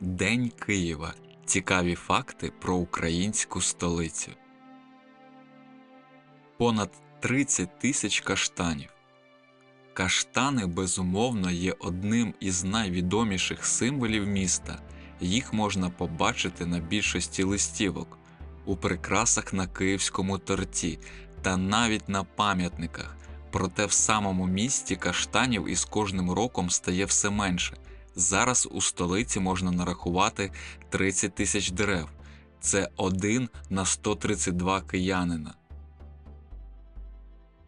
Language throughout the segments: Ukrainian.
День Києва. Цікаві факти про українську столицю. Понад 30 тисяч каштанів. Каштани, безумовно, є одним із найвідоміших символів міста. Їх можна побачити на більшості листівок, у прикрасах на київському торті та навіть на пам'ятниках. Проте в самому місті каштанів із кожним роком стає все менше. Зараз у столиці можна нарахувати 30 тисяч дерев. Це один на 132 киянина.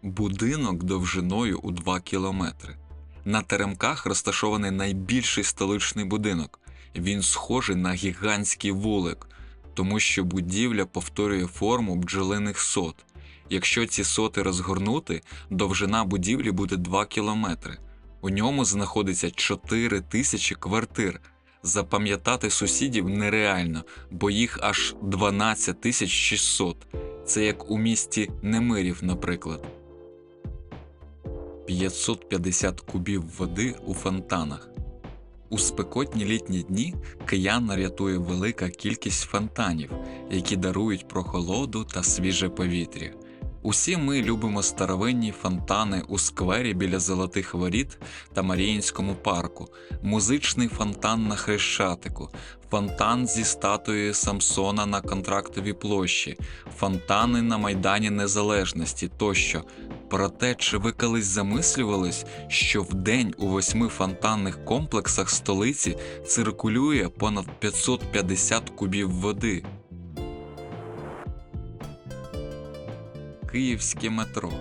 Будинок довжиною у 2 кілометри. На теремках розташований найбільший столичний будинок. Він схожий на гігантський вулик, тому що будівля повторює форму бджолиних сот. Якщо ці соти розгорнути, довжина будівлі буде 2 кілометри. У ньому знаходиться 4 тисячі квартир. Запам'ятати сусідів нереально, бо їх аж 12 тисяч 600. Це як у місті Немирів, наприклад. 550 кубів води у фонтанах. У спекотні літні дні киян рятує велика кількість фонтанів, які дарують прохолоду та свіже повітря. Усі ми любимо старовинні фонтани у сквері біля Золотих Воріт та Маріїнському парку, музичний фонтан на Хрещатику, фонтан зі статуєю Самсона на контрактовій площі, фонтани на Майдані Незалежності тощо. Проте, чи ви колись замислювались, що в день у восьми фонтанних комплексах столиці циркулює понад 550 кубів води? Київське метро.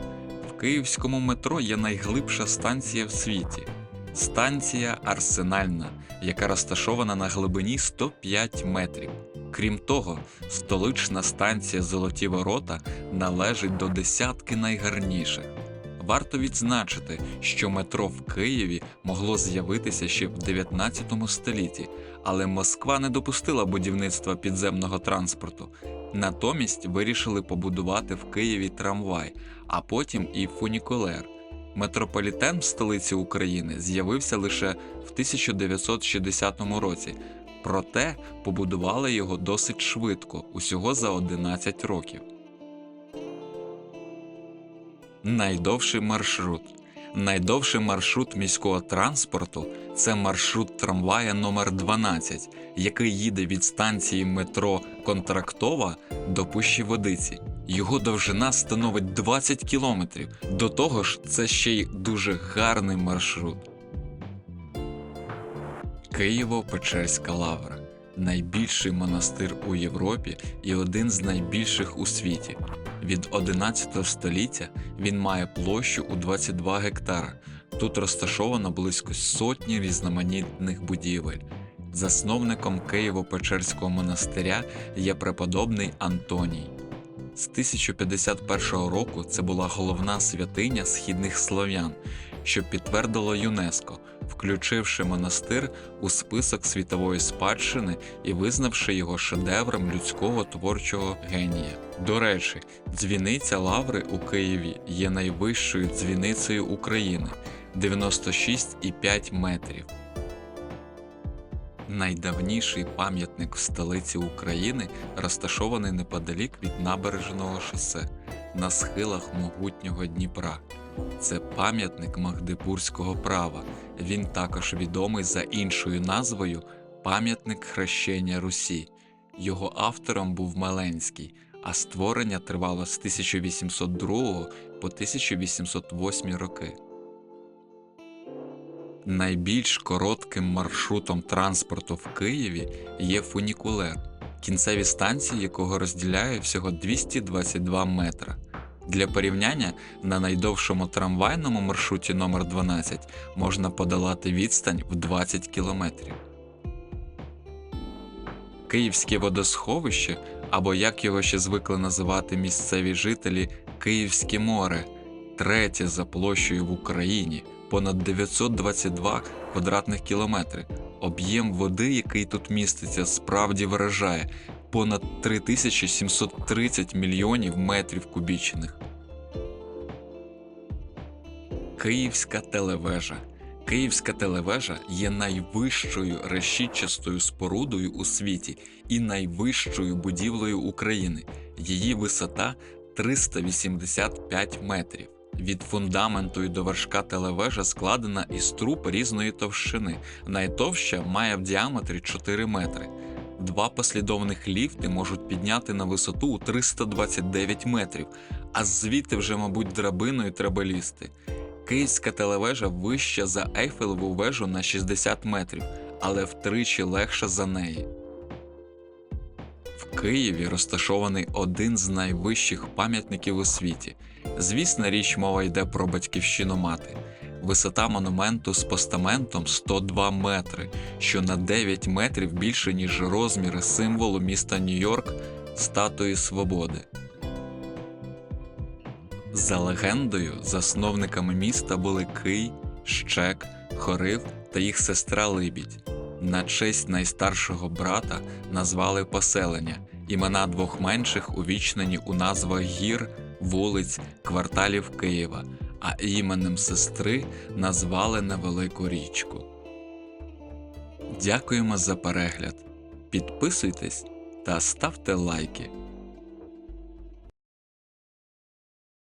В київському метро є найглибша станція в світі. Станція Арсенальна, яка розташована на глибині 105 метрів. Крім того, столична станція Золоті Ворота належить до десятки найгарніших. Варто відзначити, що метро в Києві могло з'явитися ще в 19 столітті, але Москва не допустила будівництва підземного транспорту. Натомість вирішили побудувати в Києві трамвай, а потім і фунікулер. Метрополітен в столиці України з'явився лише в 1960 році, проте побудували його досить швидко, усього за 11 років. Найдовший маршрут. Найдовший маршрут міського транспорту це маршрут трамвая номер 12 який їде від станції метро Контрактова до Пущі Водиці. Його довжина становить 20 кілометрів. До того ж, це ще й дуже гарний маршрут. Києво-Печерська лавра найбільший монастир у Європі і один з найбільших у світі. Від 11 століття він має площу у 22 гектара. Тут розташовано близько сотні різноманітних будівель. Засновником Києво-Печерського монастиря є преподобний Антоній. З 1051 року це була головна святиня східних слов'ян, що підтвердило ЮНЕСКО, включивши монастир у список світової спадщини і визнавши його шедевром людського творчого генія. До речі, дзвіниця Лаври у Києві є найвищою дзвіницею України 96,5 метрів. Найдавніший пам'ятник в столиці України розташований неподалік від набережного шосе на схилах могутнього Дніпра. Це пам'ятник Магдебурзького права. Він також відомий за іншою назвою Пам'ятник хрещення Русі. Його автором був Меленський, а створення тривало з 1802 по 1808 роки. Найбільш коротким маршрутом транспорту в Києві є фунікулер, кінцеві станції якого розділяє всього 222 метра. Для порівняння на найдовшому трамвайному маршруті номер 12 можна подолати відстань в 20 кілометрів. Київське водосховище, або як його ще звикли називати місцеві жителі Київське море, третє за площею в Україні понад 922 квадратних кілометри. Об'єм води, який тут міститься, справді вражає понад 3730 мільйонів метрів кубічних. Київська телевежа. Київська телевежа є найвищою решітчастою спорудою у світі і найвищою будівлею України. Її висота 385 метрів. Від фундаменту і до вершка телевежа складена із труб різної товщини. Найтовща має в діаметрі 4 метри. Два послідовних ліфти можуть підняти на висоту у 329 метрів, а звідти вже, мабуть, драбиною треба лізти. Київська телевежа вища за Ейфелеву вежу на 60 метрів, але втричі легша за неї. В Києві розташований один з найвищих пам'ятників у світі. Звісна річ мова йде про батьківщину мати. Висота монументу з постаментом 102 метри, що на 9 метрів більше, ніж розміри символу міста Нью-Йорк статуї Свободи. За легендою, засновниками міста були Кий, Щек, Хорив та їх сестра Либідь. На честь найстаршого брата назвали поселення, імена двох менших увічнені у назвах гір, вулиць, кварталів Києва, а іменем сестри назвали невелику річку. Дякуємо за перегляд. Підписуйтесь та ставте лайки.